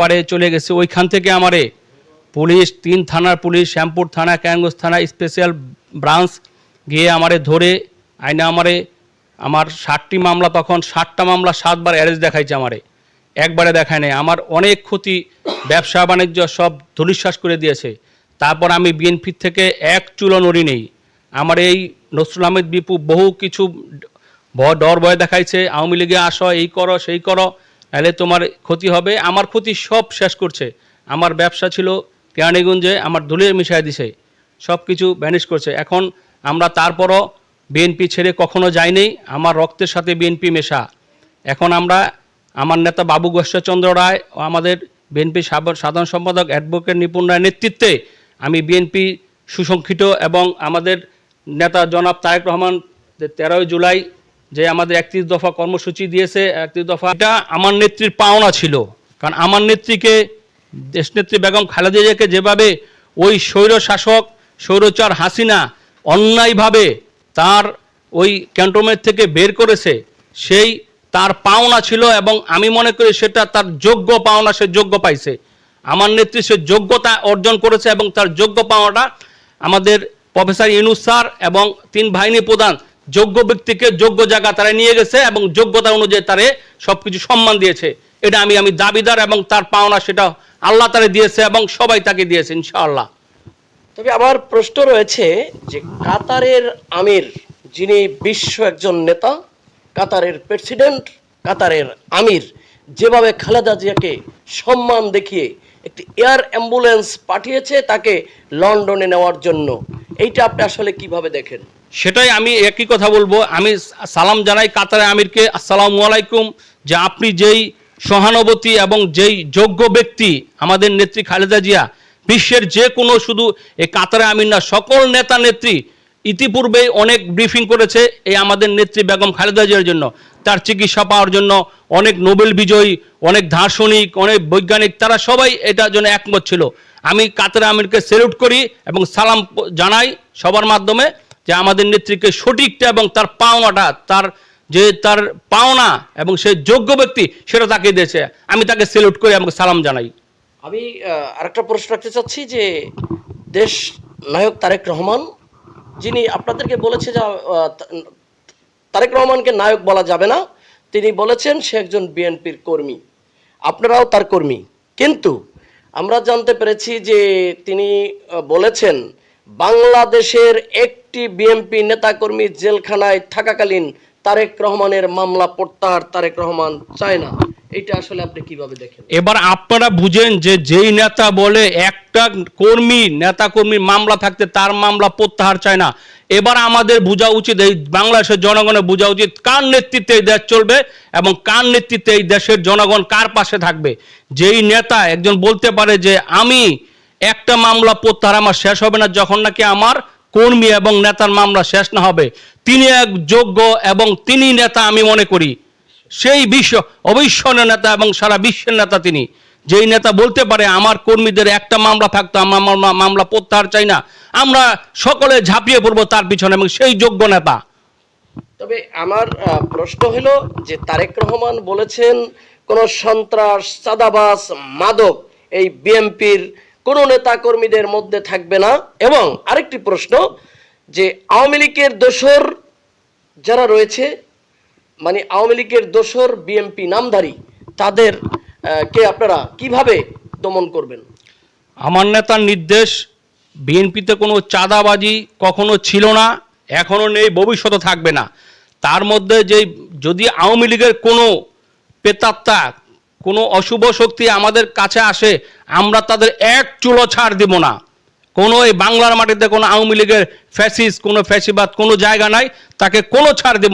পারে চলে গেছে। ওইখান থেকে আমারে পুলিশ, তিন থানার পুলিশ, শ্যামপুর থানা, ক্যাঙ্গস থানা, স্পেশাল ব্রাঞ্চ গিয়ে আমারে ধরে, আইনে আমারে, আমার ষাটটি মামলা, তখন ষাটটা মামলা, সাতবার অ্যারেস্ট দেখাইছে আমারে। একবারে দেখায় নাই। আমার অনেক ক্ষতি, ব্যবসা, বাণিজ্য সব ধূলিশ্বাস করে দিয়েছে। তারপর আমি বিএনপি থেকে এক চুলো নড়ি নেই। আমার এই নসরুল আহমেদ বিপু বহু কিছু ডর ভয় দেখাইছে। আওয়ামী লীগে আসো, এই করো, সেই করো। তাহলে তোমার ক্ষতি হবে। আমার ক্ষতি সব শেষ করছে। আমার ব্যবসা ছিল কেরানীগঞ্জে, আমার ধুলিয়ে মিশাই দিছে। সব কিছু ভ্যানিশ করছে। এখন আমরা তারপরও বিএনপি ছেড়ে কখনো যাইনি। আমার রক্তের সাথে বিএনপি মেশা। এখন আমরা, আমার নেতা বাবু গোষ্ঠচন্দ্র রায় ও আমাদের বিএনপি সাধারণ সম্পাদক অ্যাডভোকেট নিপুণ রায়ের নেতৃত্বে আমি বিএনপি সুসংক্ষিত এবং আমাদের নেতা জনাব তারেক রহমান তেরোই জুলাই যে আমাদের একত্রিশ দফা কর্মসূচি দিয়েছে, একত্রিশ দফা। এটা আমার নেত্রীর পাওনা ছিল। কারণ আমার নেত্রীকে, দেশনেত্রী বেগম খালেদা জিয়াকে যেভাবে ওই স্বৈর শাসক স্বৈরচার হাসিনা অন্যায়ভাবে তার ওই ক্যান্টনমেন্ট থেকে বের করেছে, সেই তার পাওনা ছিল এবং আমি মনে করি সেটা তার যোগ্য পাওনা, সে যোগ্য পাইছে। আমার নেত্রী সে যোগ্যতা অর্জন করেছে এবং তার যোগ্য পাওনাটা আমাদের প্রফেসর ইউনুস স্যার এবং তিন বাহিনী প্রধান যোগ্য ব্যক্তিকে যোগ্য জায়গা তারা নিয়ে গেছে এবং যোগ্যতা অনুযায়ী তারে সবকিছু সম্মান দিয়েছে। এটা আমি আমি দাবিদার এবং তার পাওনা সেটা আল্লাহ তারে দিয়েছে এবং সবাই তাকে দিয়েছে, ইনশাআল্লাহ। তবে আমার প্রশ্ন রয়েছে যে কাতারের আমির যিনি বিশ্ব একজন নেতা, কাতারের প্রেসিডেন্ট, কাতারের আমির, যেভাবে খালেদা জিয়াকে সম্মান দেখিয়ে একটি এয়ার অ্যাম্বুলেন্স পাঠিয়েছে তাকে লন্ডনে নেওয়ার জন্য, এইটা আপনি আসলে কীভাবে দেখেন? সেটাই আমি একই কথা বলব। আমি সালাম জানাই কাতারে আমিরকে, আসসালামু আলাইকুম। যে আপনি যেই সহানুভূতি এবং যেই যোগ্য ব্যক্তি আমাদের নেত্রী খালেদা জিয়া, বিশ্বের যে কোনো শুধু এই কাতারে আমির না, সকল নেতা নেত্রী ইতিপূর্বেই অনেক ব্রিফিং করেছে এই আমাদের নেত্রী বেগম খালেদা জিয়ার জন্য। তার চিকিৎসা পাওয়ার জন্য অনেক নোবেল বিজয়ী, অনেক দার্শনিক, অনেক বৈজ্ঞানিক, তারা সবাই এটার জন্য একমত ছিল। আমি কাতারে আমিরকে সেলুট করি এবং সালাম জানাই সবার মাধ্যমে। যে আমাদের নেত্রীকে সঠিকটা এবং তার পাওনাটা, তার যে তার পাওনা এবং সে যোগ্য ব্যক্তি সেটা তাকে দিয়েছে। আমি তাকে সেলুট করে, আমাকে সালাম জানাই। আমি আরেকটা প্রশ্ন রাখতে চাচ্ছি যে, দেশ নায়ক তারেক রহমান, যিনি আপনাদেরকে বলেছে যে তারেক রহমানকে নায়ক বলা যাবে না, তিনি বলেছেন সে একজন বিএনপির কর্মী। আপনারাও তার কর্মী। কিন্তু আমরা জানতে পেরেছি যে তিনি বলেছেন বাংলাদেশের একটি বিএনপি নেতাকর্মী জেলখানায় থাকাকালীন তারেক রহমানের মামলা প্রত্যাহার তারেক রহমান চায় না। এটা আসলে আপনি কীভাবে দেখেন? এবার আপনারা বুঝেন যে যেই নেতা বলে একটা কর্মী নেতা কর্মীর মামলা থাকতে তার মামলা প্রত্যাহার চায় না। এবার আমাদের বোঝা উচিত, এই বাংলাদেশের জনগণের বোঝা উচিত কার নেতৃত্বে এই দেশ চলবে এবং কার নেতৃত্বে এই দেশের জনগণ কার পাশে থাকবে। যেই নেতা একজন বলতে পারে যে, আমি একটা মামলা প্রত্যাহার আমার শেষ হবে না, যখন নাকি আমার কর্মী এবং নেতার মামলা শেষ না হবে। তিনি এক যোগ্য এবং তিনি নেতা আমি মনে করি। সেই বিশ্ব, অবিস্মরণীয় নেতা এবং সারা বিশ্বের নেতা তিনি। যেই নেতা বলতে পারে, আমার কর্মীদের একটা মামলা থাকতো, আমার মামলা- প্রত্যাহার চাই না। আমরা সকলে ঝাঁপিয়ে পড়ব তার পিছনে এবং সেই যোগ্য নেতা। তবে আমার প্রশ্ন হলো যে তারেক রহমান বলেছেন, কোন সন্ত্রাস চাঁদাবাস মাদক এই বিএনপির কোন নেতা কর্মীদের মধ্যে থাকবে না। এবং আরেকটি প্রশ্ন, যে আওয়ামী লীগের দোসর যারা রয়েছে মানে আওয়ামী লীগের দোসর বিএনপি নামধারী, তাদের কে আপনারা কীভাবে দমন করবেন? আমার নেতার নির্দেশ, বিএনপিতে কোনো চাঁদাবাজি কখনো ছিল না এখনও নেই, ভবিষ্যতে থাকবে না। তার মধ্যে যে, যদি আওয়ামী লীগের কোনো পেতাত্তা কোনো অশুভ শক্তি আমাদের কাছে আসে আমরা তাদের এক চুলো ছাড় দিব না। কোনো এই বাংলার মাটিতে কোনো আওয়ামী লীগের ফ্যাসিস, কোনো ফ্যাসিবাদ কোনো জায়গা নাই, তাকে কোনো ছাড় দেব